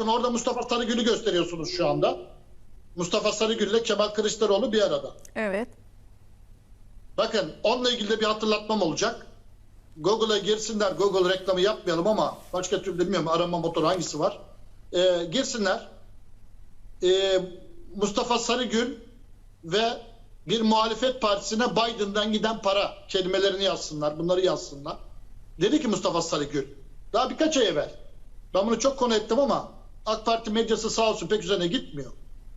Bakın orada Mustafa Sarıgül'ü gösteriyorsunuz şu anda. Mustafa Sarıgül ile Kemal Kılıçdaroğlu bir arada. Evet. Bakın onunla ilgili de bir hatırlatmam olacak. Google'a girsinler. Google reklamı yapmayalım ama başka türlü bilmiyorum arama motoru hangisi var. Ee, girsinler. Ee, Mustafa Sarıgül ve bir muhalefet partisine Biden'dan giden para kelimelerini yazsınlar. Bunları yazsınlar. Dedi ki Mustafa Sarıgül daha birkaç ay evvel ben bunu çok konu ettim ama AK Parti medyası sağ olsun pek üzerine gitmiyor.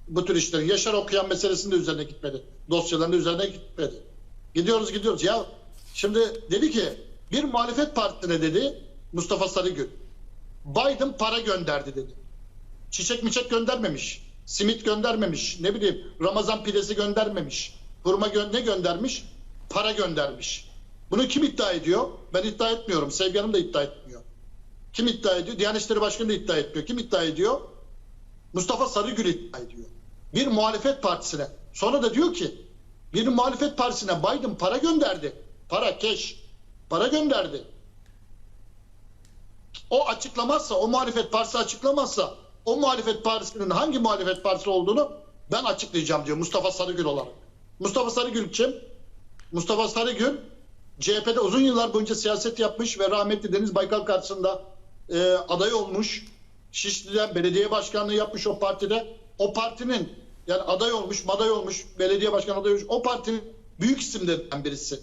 Bu tür işlerin. Yaşar okuyan meselesinde üzerine gitmedi. Dosyalarının üzerine gitmedi. Gidiyoruz gidiyoruz. Ya şimdi dedi ki bir muhalefet partisine dedi Mustafa Sarıgül Biden para gönderdi dedi. Çiçek miçek göndermemiş. Simit göndermemiş. Ne bileyim Ramazan pidesi göndermemiş. Hurma gö ne göndermiş? Para göndermiş. Bunu kim iddia ediyor? Ben iddia etmiyorum. Sevgi Hanım da iddia etmiyor. Kim iddia ediyor? Diyanet İşleri Başkanı iddia etmiyor. Kim iddia ediyor? Mustafa Sarıgül iddia ediyor. Bir muhalefet partisine. Sonra da diyor ki bir muhalefet partisine Biden para gönderdi. Para, keş. Para gönderdi. O açıklamazsa, o muhalefet partisi açıklamazsa o muhalefet partisinin hangi muhalefet partisi olduğunu ben açıklayacağım diyor Mustafa Sarıgül olarak. Mustafa Sarıgül kim? Mustafa Sarıgül CHP'de uzun yıllar boyunca siyaset yapmış ve rahmetli Deniz Baykal karşısında e, aday olmuş. Şişli'den belediye başkanlığı yapmış o partide. O partinin yani aday olmuş, maday olmuş, belediye başkanı aday olmuş. O partinin büyük isimlerinden birisi.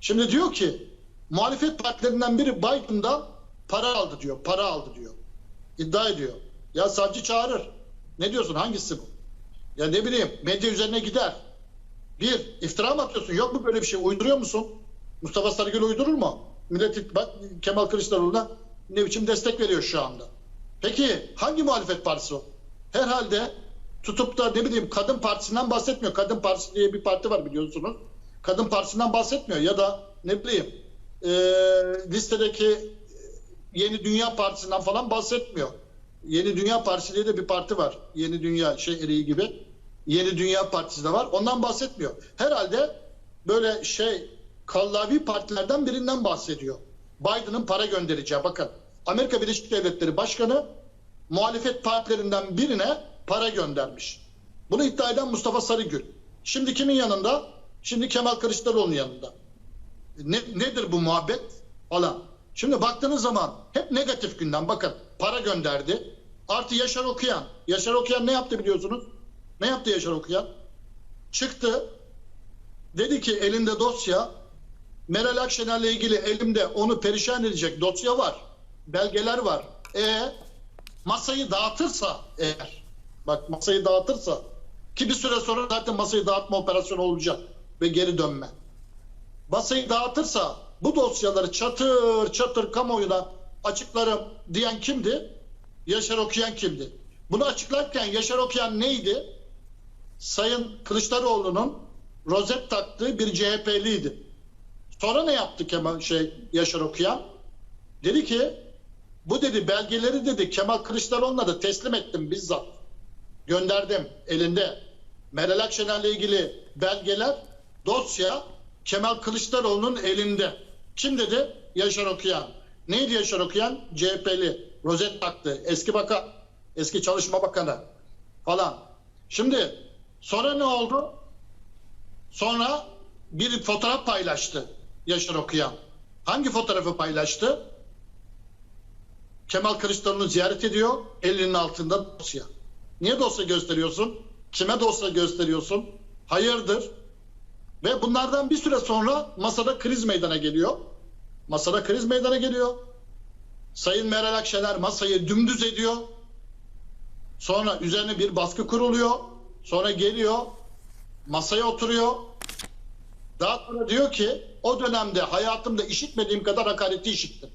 Şimdi diyor ki muhalefet partilerinden biri Biden'dan para aldı diyor. Para aldı diyor. İddia ediyor. Ya savcı çağırır. Ne diyorsun? Hangisi bu? Ya ne bileyim medya üzerine gider. Bir, iftira mı atıyorsun? Yok mu böyle bir şey? Uyduruyor musun? Mustafa Sarıgül uydurur mu? Millet bak Kemal Kılıçdaroğlu'na ne biçim destek veriyor şu anda. Peki hangi muhalefet partisi o? Herhalde tutup da ne bileyim kadın partisinden bahsetmiyor. Kadın partisi diye bir parti var biliyorsunuz. Kadın partisinden bahsetmiyor ya da ne bileyim e, listedeki Yeni Dünya Partisi'nden falan bahsetmiyor. Yeni Dünya Partisi diye de bir parti var. Yeni Dünya şey eriği gibi. Yeni Dünya Partisi de var. Ondan bahsetmiyor. Herhalde böyle şey kallavi partilerden birinden bahsediyor. Biden'ın para göndereceği. Bakın Amerika Birleşik Devletleri Başkanı muhalefet partilerinden birine para göndermiş. Bunu iddia eden Mustafa Sarıgül. Şimdi kimin yanında? Şimdi Kemal Kılıçdaroğlu'nun yanında. Ne, nedir bu muhabbet falan. Şimdi baktığınız zaman hep negatif gündem. Bakın para gönderdi. Artı Yaşar Okuyan. Yaşar Okuyan ne yaptı biliyorsunuz? Ne yaptı Yaşar Okuyan? Çıktı. Dedi ki elinde dosya. Meral Akşener'le ilgili elimde onu perişan edecek dosya var. Belgeler var. E masayı dağıtırsa eğer bak masayı dağıtırsa ki bir süre sonra zaten masayı dağıtma operasyonu olacak ve geri dönme. Masayı dağıtırsa bu dosyaları çatır çatır kamuoyuna açıklarım diyen kimdi? Yaşar Okuyan kimdi? Bunu açıklarken Yaşar Okuyan neydi? Sayın Kılıçdaroğlu'nun rozet taktığı bir CHP'liydi. Sonra ne yaptı Kemal şey Yaşar Okuyan? Dedi ki bu dedi belgeleri dedi Kemal Kılıçdaroğlu'na da teslim ettim bizzat. Gönderdim elinde. Meral Akşener'le ilgili belgeler dosya Kemal Kılıçdaroğlu'nun elinde. Kim dedi? Yaşar Okuyan. Neydi Yaşar Okuyan? CHP'li. Rozet taktı. Eski bakan. Eski Çalışma Bakanı falan. Şimdi sonra ne oldu? Sonra bir fotoğraf paylaştı Yaşar Okuyan. Hangi fotoğrafı paylaştı? Kemal Kılıçdaroğlu'nu ziyaret ediyor. Elinin altında dosya. Niye dosya gösteriyorsun? Kime dosya gösteriyorsun? Hayırdır? Ve bunlardan bir süre sonra masada kriz meydana geliyor. Masada kriz meydana geliyor. Sayın Meral Akşener masayı dümdüz ediyor. Sonra üzerine bir baskı kuruluyor. Sonra geliyor. Masaya oturuyor. Daha sonra diyor ki o dönemde hayatımda işitmediğim kadar hakareti işittim.